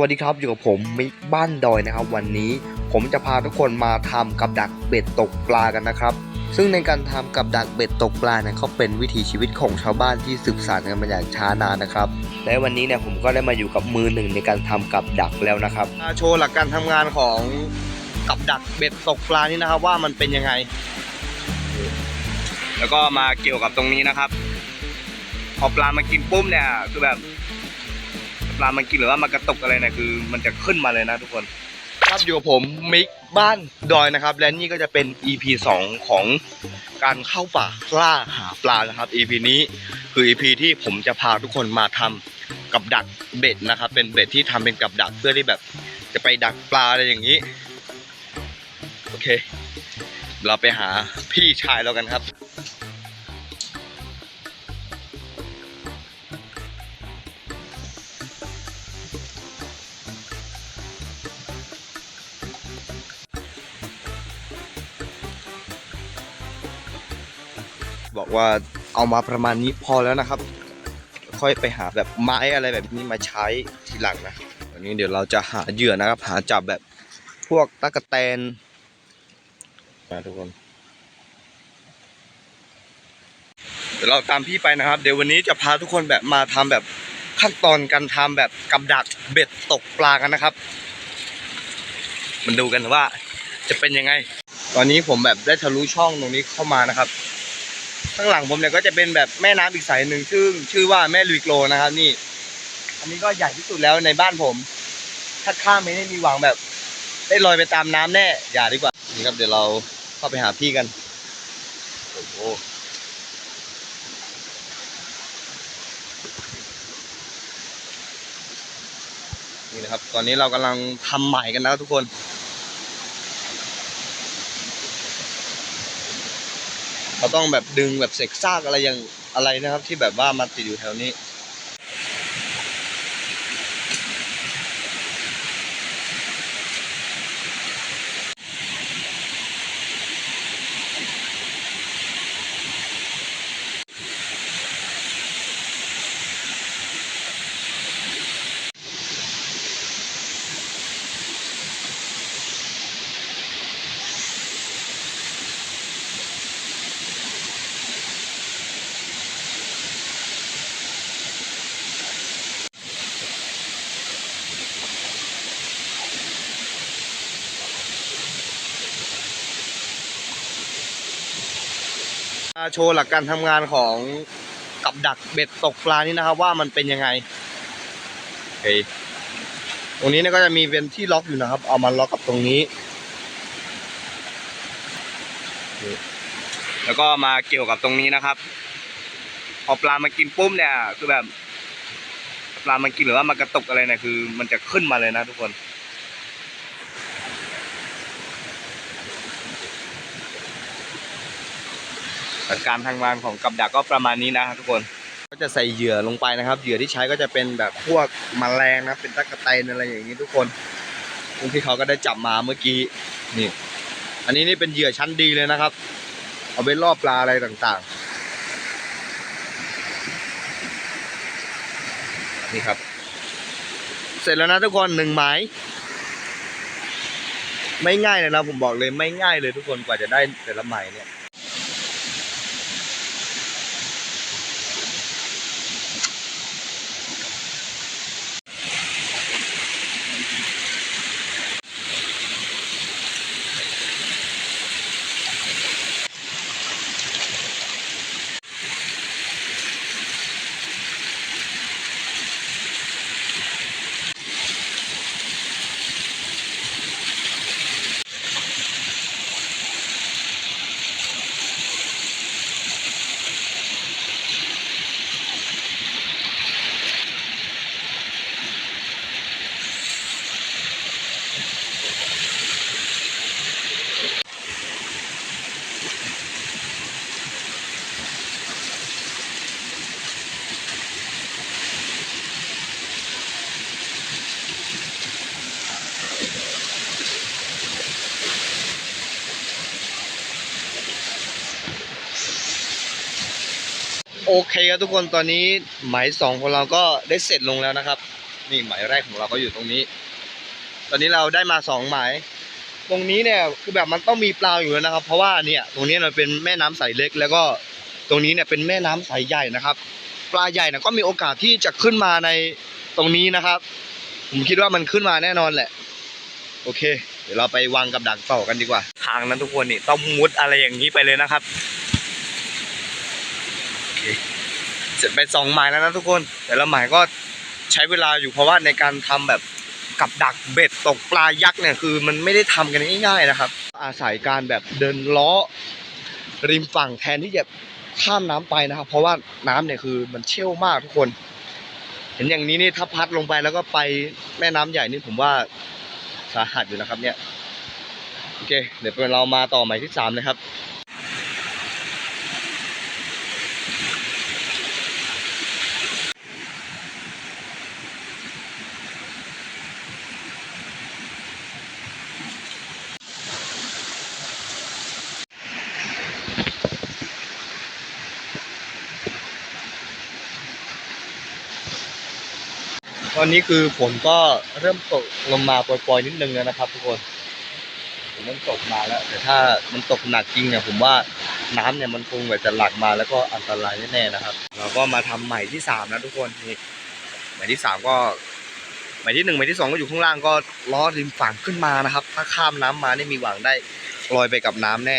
วัสดีครับอยู่กับผมมิกบ้านดอยนะครับ วันนี้ผมจะพาทุกคนมาทำกับดักเบ็ดตกปลากันนะครับ ซึ่งในการทำกับดักเบ็ดตกปลาเนี่ยเขาเป็นวิถีชีวิตของชาวบ้านที่สืบสานกันมาอย่างช้านานนะครับและวันนี้เนี่ยผมก็ได้มาอยู่กับมือหนึ่งในการทำกับดักแล้วนะครับโชว์หลักการทำงานของกับดักเบ็ดตกปลานี่นะครับ ว่ามันเป็นยังไง แล้วก็มาเกี่ยวกับตรงนี้นะครับพอปลามากินปุ๊บเนี่ยคือแบบ ปลามันกินหรือว่ามันกระตุกอะไรเนี่ยคือมันจะขึ้นมาเลยนะทุกคน ครับอยู่กับผมมิกบ้านดอยนะครับ และนี่ก็จะเป็น EP 2 ของการเข้าป่าล่าหาปลานะครับ EP นี้คือ EP ที่ผมจะพาทุกคนมาทำกับดักเบ็ดนะครับ เป็นเบ็ดที่ทำเป็นกับดักเพื่อที่แบบจะไปดักปลาอะไรอย่างนี้ โอเค เราไปหาพี่ชายเรากันครับ บอกว่าเอามาประมาณนี้พอแล้วนะครับ ค่อยไปหาแบบไม้อะไรแบบนี้มาใช้ทีหลังนะวันนี้เดี๋ยวเราจะหาเหยื่อนะครับ หาจับแบบพวกตะกะแตนนะทุกคนเดี๋ยวเราตามพี่ไปนะครับ เดี๋ยววันนี้จะพาทุกคนแบบมาทำแบบขั้นตอนการทำแบบกับดักเบ็ดตกปลากันนะครับ มันดูกันว่าจะเป็นยังไง ตอนนี้ผมแบบได้ทะลุช่องตรงนี้เข้ามานะครับ ข้างหลังผมเนี่ยก็จะเป็นแบบแม่น้ำอีกสายหนึ่งชื่อชื่อว่าแม่ลุยโกลนะครับนี่ อันนี้ก็ใหญ่ที่สุดแล้วในบ้านผม ถ้าข้ามไม่ได้มีหวังแบบ ได้ลอยไปตามน้ำแน่อย่าดีกว่านี่ครับเดี๋ยวเราเข้าไปหาพี่กันโอ้โหนี่นะครับ ตอนนี้เรากำลังทำใหม่กันนะทุกคน เรา ต้องแบบดึงแบบเศษซากอะไรอย่างอะไรนะครับ ที่แบบว่ามันติดอยู่แถวนี้ มาโชว์หลักการทำงานของกับดักเบ็ดตกปลานี่นะครับว่ามันเป็นยังไงโอเคตรงนี้เนี่ยก็จะมีเป็นที่ล็อกอยู่นะครับ เอามาล็อกกับตรงนี้นี่แล้วก็มาเกี่ยวกับตรงนี้นะครับ พอปลามากินปุ๊บเนี่ยคือแบบ ปลามันกินหรือว่ามันกระตุกอะไรเนี่ยคือ มันจะขึ้นมาเลยนะทุกคน หลั การทางวางของกับดักก็ประมาณนี้นะครับทุกคน ก็จะใส่เหยื่อลงไปนะครับ เหยื่อที่ใช้ก็จะเป็นแบบพวกแมลงนะเป็นตะกะแตนอะไรอย่างนี้ทุกคนซึ่งที่เขาก็ได้จับมาเมื่อกี้นี่ อันนี้นี่เป็นเหยื่อชั้นดีเลยนะครับ เอาไปล่อปลาอะไรต่างๆ นี่ครับ เสร็จแล้วนะทุกคนหนึ่งไม้ไม่ง่ายเลยนะผมบอกเลยไม่ง่ายเลยทุกคนกว่าจะได้แต่ละไม้เนี่ย โอเคครับทุกคนตอนนี้หมายสองของเราก็ได้เสร็จลงแล้วนะครับ นี่หมายแรกของเราก็อยู่ตรงนี้ ตอนนี้เราได้มาสองหมาย ตรงนี้เนี่ยคือแบบมันต้องมีปลาอยู่แล้วนะครับ เพราะว่าเนี่ยตรงนี้มันเป็นแม่น้ำใสเล็ก แล้วก็ตรงนี้เนี่ยเป็นแม่น้ำใสใหญ่นะครับ ปลาใหญ่นะก็มีโอกาสที่จะขึ้นมาในตรงนี้นะครับ ผมคิดว่ามันขึ้นมาแน่นอนแหละ โอเค เดี๋ยวเราไปวางกับดักต่อกันดีกว่า ทางนั้นทุกคนนี่ต้องมุดอะไรอย่างนี้ไปเลยนะครับ เสร็จไปสองหมายแล้วนะทุกคน แต่ละหมายก็ใช้เวลาอยู่เพราะว่าในการทำแบบกับดักเบ็ดตกปลายักษ์เนี่ยคือ มันไม่ได้ทำกันง่ายๆนะครับ อาศัยการแบบเดินล้อริมฝั่งแทนที่จะข้ามน้ำไปนะครับ เพราะว่าน้ำเนี่ยคือมันเชี่ยวมากทุกคน เห็นอย่างนี้นี่ถ้าพัดลงไปแล้วก็ไปแม่น้ำใหญ่นี่ผมว่าสาหัสอยู่นะครับเนี่ยโอเค เดี๋ยวเรามาต่อหมายที่สามนะครับ ตอนนี้คือฝนก็เริ่มตกลงมาปล่อยๆนิดนึงแล้วนะครับ ทุกคนฝนเริ่มตกมาแล้ว แต่ถ้ามันตกหนักจริงเนี่ยผมว่าน้ำเนี่ยมันคงแบบจะหลากมาแล้วก็อันตรายแน่ๆนะครับ เราก็มาทำใหม่ที่สามนะทุกคนนี่ใหม่ที่สามก็ใหม่ที่หนึ่งใหม่ที่สองก็อยู่ข้างล่างก็ล้อริมฝั่งขึ้นมานะครับ ถ้าข้ามน้ำมานี่มีหวังได้ลอยไปกับน้ำแน่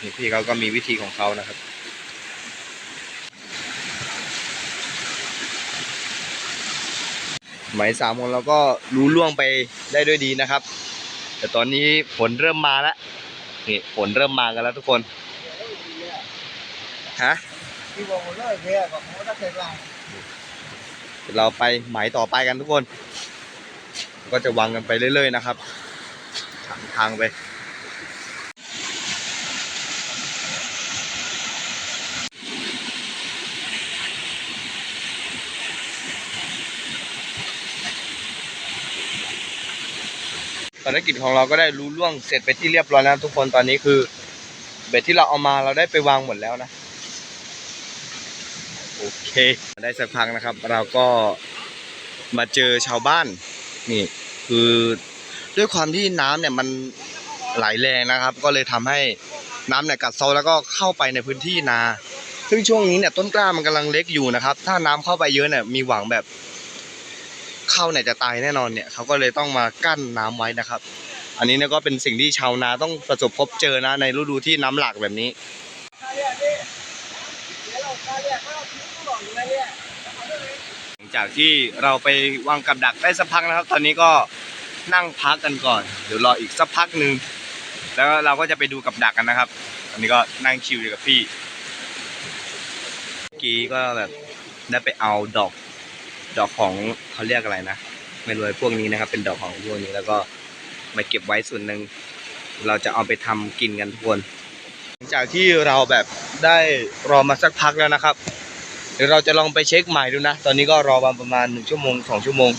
นี่พี่เขาก็มีวิธีของเขานะครับ หมายสามของเราก็รู้ล่วงไปได้ด้วยดีนะครับ แต่ตอนนี้ฝนเริ่มมาแล้วนี่ฝนเริ่มมากันแล้วทุกคนฮะเราไปหมายต่อไปกันทุกคน ก็จะวางกันไปเรื่อยๆนะครับทางไปารกิจของเราก็ได้รู้ล่วงเสร็จไปที่เรียบร้อยแล้วทุกคนตอนนี้คือ เบ็ดที่เราเอามาเราได้ไปวางหมดแล้วนะ โอเค ได้สักพักนะครับ เราก็มาเจอชาวบ้าน นี่ คือด้วยความที่น้ำเนี่ยมันไหลแรงนะครับ ก็เลยทำให้น้ำเนี่ยกัดเซาแล้วก็เข้าไปในพื้นที่นา ซึ่งช่วงนี้เนี่ยต้นกล้ามันกำลังเล็กอยู่นะครับ ถ้าน้ำเข้าไปเยอะเนี่ยมีหวังแบบ เข้าเนี่ยจะตายแน่นอนเนี่ยเขาก็เลยต้องมากั้นน้ำไว้นะครับ อันนี้เนี่ยก็เป็นสิ่งที่ชาวนาต้องประสบพบเจอนะในฤดูที่น้ำหลากแบบนี้หลังจากที่เราไปวางกับดักได้สักพักนะครับ ตอนนี้ก็นั่งพักกันก่อน เดี๋ยวรออีกสักพักหนึ่งแล้วเราก็จะไปดูกับดักกันนะครับ อันนี้ก็นั่งชิวอยู่กับพี่เมื่อกี้ก็แบบได้ไปเอาดอก ดอกของเขาเรียกอะไรนะไม่รู้ไอ้พวกนี้นะครับ เป็นดอกของพวกนี้แล้วก็มาเก็บไว้ส่วนหนึ่งเราจะเอาไปทำกินกันทุกคนหลังจากที่เราแบบได้รอมาสักพักแล้วนะครับ เดี๋ยวเราจะลองไปเช็คใหม่ดูนะ ตอนนี้ก็รอมาประมาณหนึ่งชั่วโมงสองชั่วโมง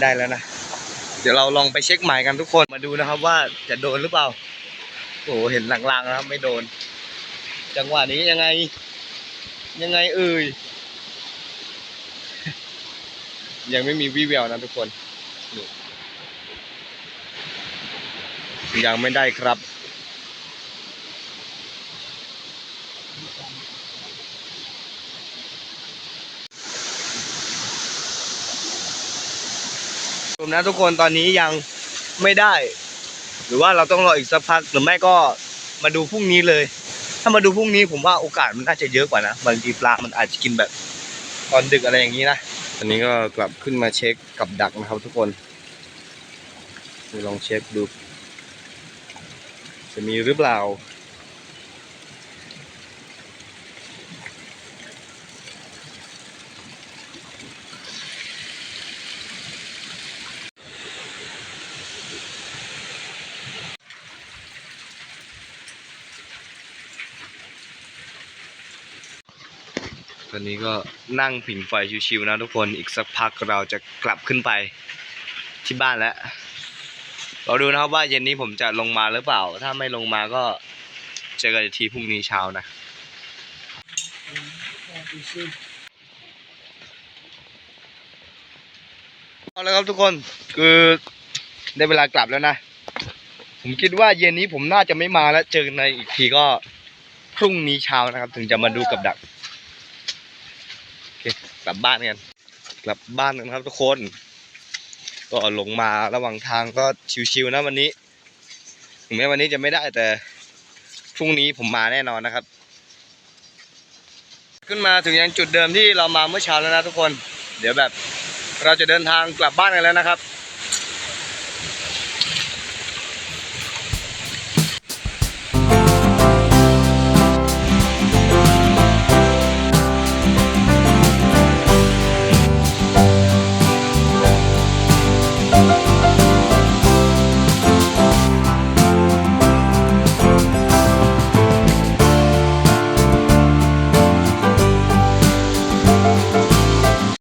ได้แล้วนะ เดี๋ยวเราลองไปเช็คใหม่กันทุกคนมาดูนะครับ ว่าจะโดนหรือเปล่าโอ้เห็นหลางๆนะครับ ไม่โดน จังหวะนี้ยังไง ยังไงเอ่ย ยังไม่มีวี่แววนะทุกคนยังไม่ได้ครับ ผมนะทุกคนตอนนี้ยังไม่ได้ หรือว่าเราต้องรออีกสักพักหรือไม่ก็มาดูพรุ่งนี้เลย ถ้ามาดูพรุ่งนี้ผมว่าโอกาสมันน่าจะเยอะกว่านะบางทีปลามันอาจจะกินแบบ ตอนดึกอะไรอย่างนี้นะ อันนี้ก็กลับขึ้นมาเช็คกับดักนะครับทุกคนลองเช็คดู จะมีหรือเปล่า ตอนนี้ก็นั่งผิงไฟชิวๆนะทุกคนอีกสักพักเราจะกลับขึ้นไปที่บ้านแล้ว เราดูนะครับว่าเย็นนี้ผมจะลงมาหรือเปล่า ถ้าไม่ลงมาก็เจอกันทีพรุ่งนี้เช้านะเอาละครับทุกคนคือได้เวลากลับแล้วนะ ผมคิดว่าเย็นนี้ผมน่าจะไม่มาแล้วเจอกันในอีกทีก็พรุ่งนี้เช้านะครับ ถึงจะมาดูกับดัก กลับบ้านกัน กลับบ้านกันครับทุกคน ก็ลงมาระหว่างทางก็ชิวๆนะวันนี้ ถึงแม้วันนี้จะไม่ได้แต่พรุ่งนี้ผมมาแน่นอนนะครับ ขึ้นมาถึงยังจุดเดิมที่เรามาเมื่อเช้าแล้วนะทุกคน เดี๋ยวแบบเราจะเดินทางกลับบ้านกันแล้วนะครับ